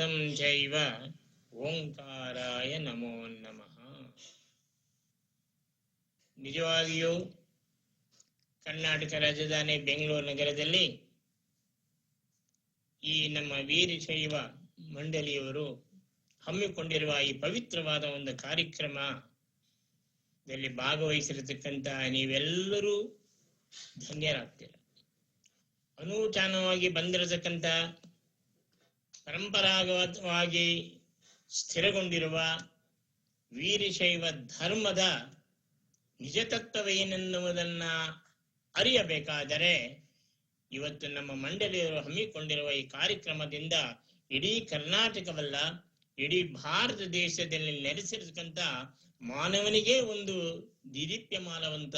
ಚೈವ ಓಂಕಾರಾಯ ನಮೋ ನಮಃ ನಿಜವಾಗಿಯೂ ಕರ್ನಾಟಕ ರಾಜಧಾನಿ ಬೆಂಗಳೂರು ನಗರದಲ್ಲಿ ಈ ನಮ್ಮ ವೀರಶೈವ ಮಂಡಳಿಯವರು ಹಮ್ಮಿಕೊಂಡಿರುವ ಈ ಪವಿತ್ರವಾದ ಒಂದು ಕಾರ್ಯಕ್ರಮದಲ್ಲಿ ಭಾಗವಹಿಸಿರತಕ್ಕಂತ ನೀವೆಲ್ಲರೂ ಧನ್ಯರಾಗ್ತೀರ. ಅನೂಚಾನವಾಗಿ ಬಂದಿರತಕ್ಕಂತ ಪರಂಪರಾಗತವಾಗಿ ಸ್ಥಿರಗೊಂಡಿರುವ ವೀರಶೈವ ಧರ್ಮದ ನಿಜತತ್ವವೇನೆನ್ನುವುದನ್ನ ಅರಿಯಬೇಕಾದರೆ ಇವತ್ತು ನಮ್ಮ ಮಂಡಳಿಯವರು ಹಮ್ಮಿಕೊಂಡಿರುವ ಈ ಕಾರ್ಯಕ್ರಮದಿಂದ ಇಡೀ ಕರ್ನಾಟಕವಲ್ಲ, ಇಡೀ ಭಾರತ ದೇಶದಲ್ಲಿ ನೆಲೆಸಿರ್ತಕ್ಕಂಥ ಮಾನವನಿಗೆ ಒಂದು ದಿದೀಪ್ಯಮಾನವಂತ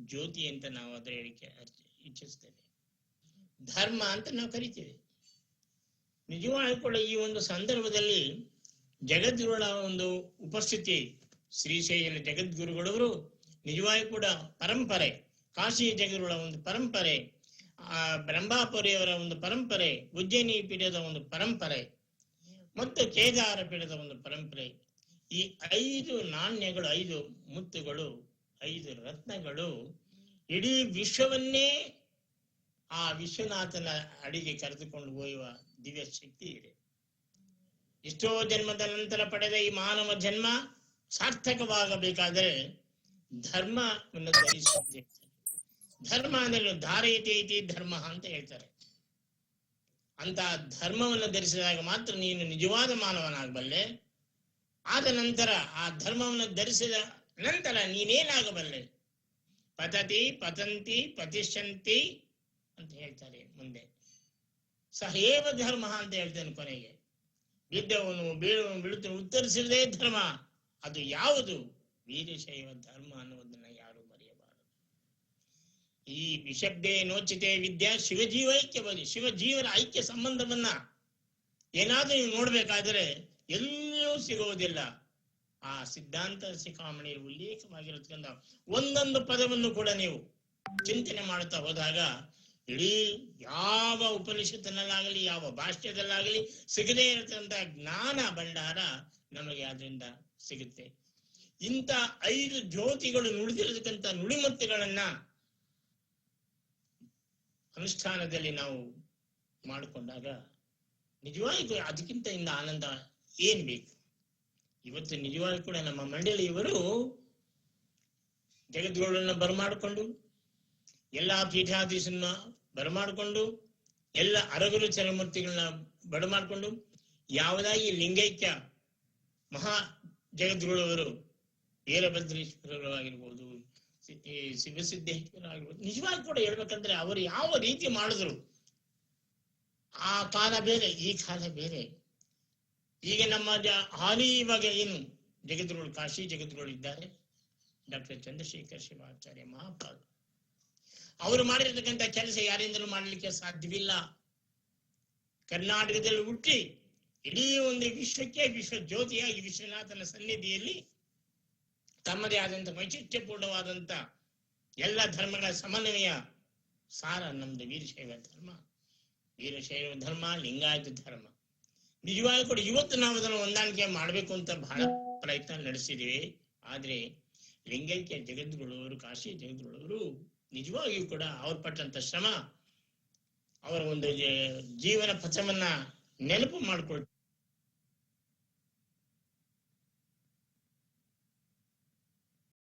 ಜ್ಯೋತಿ ಅಂತ ನಾವು ಅದರ ಹೇಳಿಕೆ ಇಚ್ಛಿಸ್ತೇವೆ. ಧರ್ಮ ಅಂತ ನಾವು ಕರಿತೀವಿ. ನಿಜವಾಗಿ ಕೂಡ ಈ ಒಂದು ಸಂದರ್ಭದಲ್ಲಿ ಜಗದ್ಗುರುಗಳ ಒಂದು ಉಪಸ್ಥಿತಿ ಶ್ರೀಶೈಲ ಜಗದ್ಗುರುಗಳವರು ನಿಜವಾಗಿ ಕೂಡ ಪರಂಪರೆ, ಕಾಶಿ ಜಗದ್ಗುರುಗಳ ಒಂದು ಪರಂಪರೆ, ಆ ಬ್ರಹ್ಮಾಪುರಿಯವರ ಒಂದು ಪರಂಪರೆ, ಉಜ್ಜಯಿನಿ ಪೀಠದ ಒಂದು ಪರಂಪರೆ ಮತ್ತು ಕೇದಾರ ಪೀಠದ ಒಂದು ಪರಂಪರೆ. ಈ ಐದು ನಾಣ್ಯಗಳು, ಐದು ಮುತ್ತುಗಳು, ಐದು ರತ್ನಗಳು ಇಡೀ ವಿಶ್ವವನ್ನೇ ಆ ವಿಶ್ವನಾಥನ ಅಡಿಗೆ ಕರೆದುಕೊಂಡು ಹೋಯುವ ದಿವ್ಯ ಶಕ್ತಿ ಇದೆ. ಎಷ್ಟೋ ಜನ್ಮದ ನಂತರ ಪಡೆದ ಈ ಮಾನವ ಜನ್ಮ ಸಾರ್ಥಕವಾಗಬೇಕಾದರೆ ಧರ್ಮವನ್ನು ಧರ್ಮ ಅಂದ್ರೆ ಧಾರಯತೆ ಧರ್ಮ ಅಂತ ಹೇಳ್ತಾರೆ. ಅಂತ ಧರ್ಮವನ್ನು ಧರಿಸಿದಾಗ ಮಾತ್ರ ನೀನು ನಿಜವಾದ ಮಾನವನಾಗಬಲ್ಲೆ. ಆದ ನಂತರ ಆ ಧರ್ಮವನ್ನು ಧರಿಸಿದ ನಂತರ ನೀನೇನಾಗಬಲ್ಲೆ? ಪತತಿ ಪತಂತಿ ಪತಿಷ್ಠಂತಿ ಅಂತ ಹೇಳ್ತಾರೆ ಮುಂದೆ. ಸಹೇವ ಧರ್ಮ ಅಂತ ಹೇಳ್ತೇನೆ ಕೊನೆಗೆ. ಬಿದ್ದವನು ಬೀಳುವನು ಬೀಳುತ್ತ ಉತ್ತರಿಸಿರದೇ ಧರ್ಮ. ಅದು ಯಾವುದು? ವೀರಶೈವ ಧರ್ಮ ಅನ್ನುವುದನ್ನ ಯಾರು ಮರೆಯಬಾರದು. ಈ ವಿಶಬ್ದೇ ನೋಚಿತೆ ವಿದ್ಯಾ ಶಿವಜೀವ ಐಕ್ಯ ಬಲಿ ಶಿವಜೀವರ ಐಕ್ಯ ಸಂಬಂಧವನ್ನ ಏನಾದ್ರೂ ನೀವು ನೋಡ್ಬೇಕಾದ್ರೆ ಎಲ್ಲೂ ಸಿಗುವುದಿಲ್ಲ. ಆ ಸಿದ್ಧಾಂತ ಶಿಖಾಮಣಿ ಉಲ್ಲೇಖವಾಗಿರತಕ್ಕಂಥ ಒಂದೊಂದು ಪದವನ್ನು ಕೂಡ ನೀವು ಚಿಂತನೆ ಮಾಡುತ್ತಾ ಹೋದಾಗ ಇಡೀ ಯಾವ ಉಪನಿಷತ್ತಿನಲ್ಲಾಗಲಿ ಯಾವ ಭಾಷ್ಯದಲ್ಲಾಗಲಿ ಸಿಗದೇ ಇರತಕ್ಕಂತ ಜ್ಞಾನ ಭಂಡಾರ ನಮಗೆ ಅದರಿಂದ ಸಿಗುತ್ತೆ. ಇಂಥ ಐದು ಜ್ಯೋತಿಗಳು ನುಡಿದಿರತಕ್ಕಂಥ ನುಡಿಮತ್ತುಗಳನ್ನ ಅನುಷ್ಠಾನದಲ್ಲಿ ನಾವು ಮಾಡಿಕೊಂಡಾಗ ನಿಜವಾಗಿ ಅದಕ್ಕಿಂತ ಇಂದ ಆನಂದ ಏನ್ ಬೇಕು? ಇವತ್ತು ನಿಜವಾಗಿ ಕೂಡ ನಮ್ಮ ಮಂಡಳಿಯವರು ಜಗದ್ಗುರುಗಳನ್ನ ಬರಮಾಡಿಕೊಂಡು ಎಲ್ಲಾ ಪೀಠಾಧೀಶನ್ನ ಬರಮಾಡಿಕೊಂಡು ಎಲ್ಲ ಅರಗುರು ಚರಮೂರ್ತಿಗಳನ್ನ ಬಡಮಾಡಿಕೊಂಡು ಯಾವುದಾಗಿ ಲಿಂಗೈಕ್ಯ ಮಹಾ ಜಗದ್ಗುರುವರು ವೀರಭದ್ರೇಶ್ವರರಾಗಿರ್ಬೋದು ಈ ಶಿವಸಿದ್ದೇಶ್ವರ ಆಗಿರ್ಬೋದು ನಿಜವಾಗಿ ಕೂಡ ಹೇಳ್ಬೇಕಂದ್ರೆ ಅವರು ಯಾವ ರೀತಿ ಮಾಡಿದ್ರು ಆ ಕಾಲ ಬೇರೆ, ಈ ಕಾಲ ಬೇರೆ. ಈಗ ನಮ್ಮ ಹಾಲಿ ಇವಾಗ ಏನು? ಜಗದ್ಗುರುಗಳು ಕಾಶಿ ಜಗದ್ಗುರುಗಳು ಇದ್ದಾರೆ. ಡಾಕ್ಟರ್ ಚಂದ್ರಶೇಖರ್ ಶಿವಾಚಾರ್ಯ ಮಹಾಪಾದ ಅವರು ಮಾಡಿರ್ತಕ್ಕಂಥ ಕೆಲಸ ಯಾರಿಂದಲೂ ಮಾಡಲಿಕ್ಕೆ ಸಾಧ್ಯವಿಲ್ಲ. ಕರ್ನಾಟಕದಲ್ಲಿ ಹುಟ್ಟಿ ಇಡೀ ಒಂದು ವಿಶ್ವಕ್ಕೆ ವಿಶ್ವ ಜ್ಯೋತಿಯಾಗಿ ವಿಶ್ವನಾಥನ ಸನ್ನಿಧಿಯಲ್ಲಿ ತಮ್ಮದೇ ಆದಂತ ವೈಶಿಷ್ಟ್ಯಪೂರ್ಣವಾದಂತ ಎಲ್ಲ ಧರ್ಮಗಳ ಸಮನ್ವಯ ಸಾರ ನಮ್ದು ವೀರಶೈವ ಧರ್ಮ. ವೀರಶೈವ ಧರ್ಮ, ಲಿಂಗಾಯತ ಧರ್ಮ. ನಿಜವಾಗಿ ಕೂಡ ಇವತ್ತು ನಾವು ಅದನ್ನು ಹೊಂದಾಣಿಕೆ ಮಾಡಬೇಕು ಅಂತ ಬಹಳ ಪ್ರಯತ್ನ ನಡೆಸಿದ್ದೀವಿ. ಆದ್ರೆ ಲಿಂಗೈಕ್ಯ ಜಗದ್ಗುಳವರು ಕಾಶಿ ಜಗದ್ಗುರುವರು ನಿಜವಾಗಿಯೂ ಕೂಡ ಅವ್ರು ಪಟ್ಟಂತ ಶ್ರಮ ಅವರ ಒಂದು ಜೀವನ ಪಥವನ್ನ ನೆನಪು ಮಾಡ್ಕೊಳ್ತಾರೆ